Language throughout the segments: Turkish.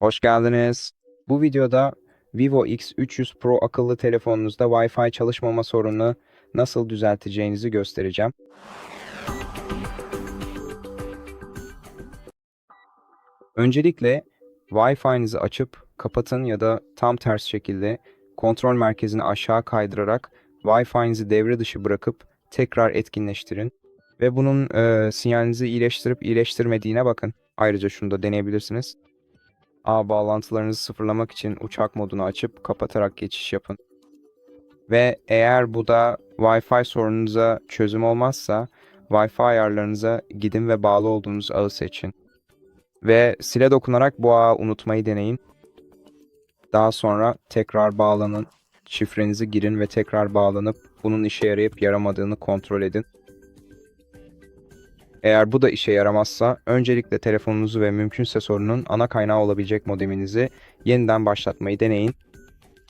Hoş geldiniz. Bu videoda Vivo X300 Pro akıllı telefonunuzda Wi-Fi çalışmama sorununu nasıl düzelteceğinizi göstereceğim. Öncelikle Wi-Fi'nizi açıp kapatın ya da tam ters şekilde kontrol merkezini aşağı kaydırarak Wi-Fi'nizi devre dışı bırakıp tekrar etkinleştirin. Ve bunun e, sinyalinizi iyileştirip iyileştirmediğine bakın. Ayrıca şunu da deneyebilirsiniz. Ağ bağlantılarınızı sıfırlamak için uçak modunu açıp kapatarak geçiş yapın. Ve eğer bu da Wi-Fi sorununuza çözüm olmazsa Wi-Fi ayarlarınıza gidin ve bağlı olduğunuz ağı seçin. Ve sile dokunarak bu ağı unutmayı deneyin. Daha sonra tekrar bağlanın, şifrenizi girin ve tekrar bağlanıp bunun işe yarayıp yaramadığını kontrol edin. Eğer bu da işe yaramazsa öncelikle telefonunuzu ve mümkünse sorunun ana kaynağı olabilecek modeminizi yeniden başlatmayı deneyin.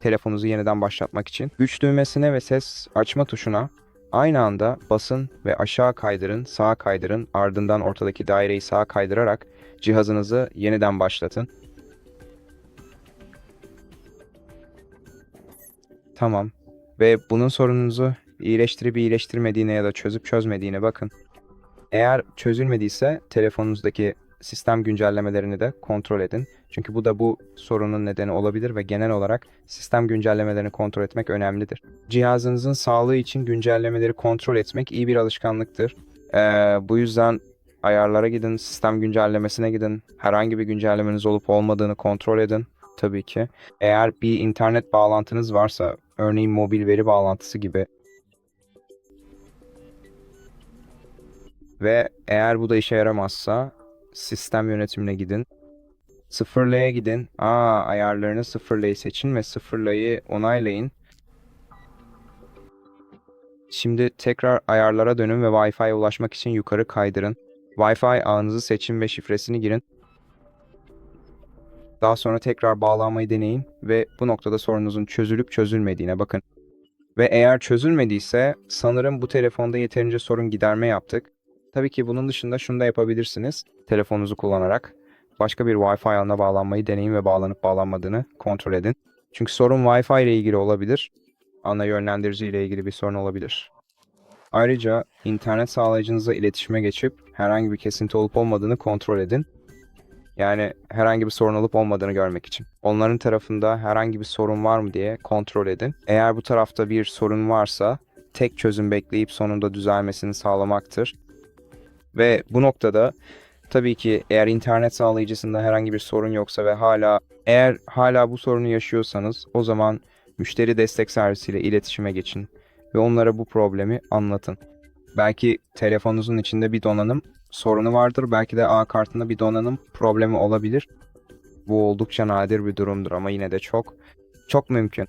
Telefonunuzu yeniden başlatmak için güç düğmesine ve ses açma tuşuna aynı anda basın ve aşağı kaydırın, sağa kaydırın, ardından ortadaki daireyi sağa kaydırarak cihazınızı yeniden başlatın. Tamam. Ve bunun sorununuzu iyileştirip iyileştirmediğine ya da çözüp çözmediğine bakın. Eğer çözülmediyse telefonunuzdaki sistem güncellemelerini de kontrol edin. Çünkü bu da bu sorunun nedeni olabilir ve genel olarak sistem güncellemelerini kontrol etmek önemlidir. Cihazınızın sağlığı için güncellemeleri kontrol etmek iyi bir alışkanlıktır. Ee, bu yüzden ayarlara gidin, sistem güncellemesine gidin. Herhangi bir güncellemeniz olup olmadığını kontrol edin tabii ki. Eğer bir internet bağlantınız varsa, örneğin mobil veri bağlantısı gibi Ve eğer bu da işe yaramazsa sistem yönetimine gidin. Sıfırlaya gidin. Aa ayarlarını sıfırlayı seçin ve sıfırlayı onaylayın. Şimdi tekrar ayarlara dönün ve Wi-Fi'ye ulaşmak için yukarı kaydırın. Wi-Fi ağınızı seçin ve şifresini girin. Daha sonra tekrar bağlanmayı deneyin ve bu noktada sorununuzun çözülüp çözülmediğine bakın. Ve eğer çözülmediyse sanırım bu telefonda yeterince sorun giderme yaptık. Tabii ki bunun dışında şunu da yapabilirsiniz. Telefonunuzu kullanarak başka bir Wi-Fi ağına bağlanmayı deneyin ve bağlanıp bağlanmadığını kontrol edin. Çünkü sorun Wi-Fi ile ilgili olabilir. Ana yönlendirici ile ilgili bir sorun olabilir. Ayrıca internet sağlayıcınızla iletişime geçip herhangi bir kesinti olup olmadığını kontrol edin. Yani herhangi bir sorun olup olmadığını görmek için. Onların tarafında herhangi bir sorun var mı diye kontrol edin. Eğer bu tarafta bir sorun varsa tek çözüm bekleyip sonunda düzelmesini sağlamaktır. Ve bu noktada tabii ki eğer internet sağlayıcısında herhangi bir sorun yoksa ve hala eğer hala bu sorunu yaşıyorsanız o zaman müşteri destek servisiyle iletişime geçin ve onlara bu problemi anlatın. Belki telefonunuzun içinde bir donanım sorunu vardır. Belki de A kartında bir donanım problemi olabilir. Bu oldukça nadir bir durumdur ama yine de çok çok mümkün.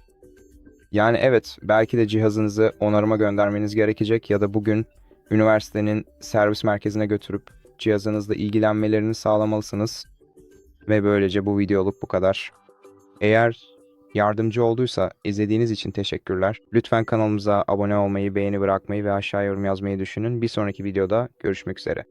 Yani evet belki de cihazınızı onarıma göndermeniz gerekecek ya da bugün üniversitenin servis merkezine götürüp cihazınızla ilgilenmelerini sağlamalısınız. Ve böylece bu videoluk bu kadar. Eğer yardımcı olduysa izlediğiniz için teşekkürler. Lütfen kanalımıza abone olmayı, beğeni bırakmayı ve aşağı yorum yazmayı düşünün. Bir sonraki videoda görüşmek üzere.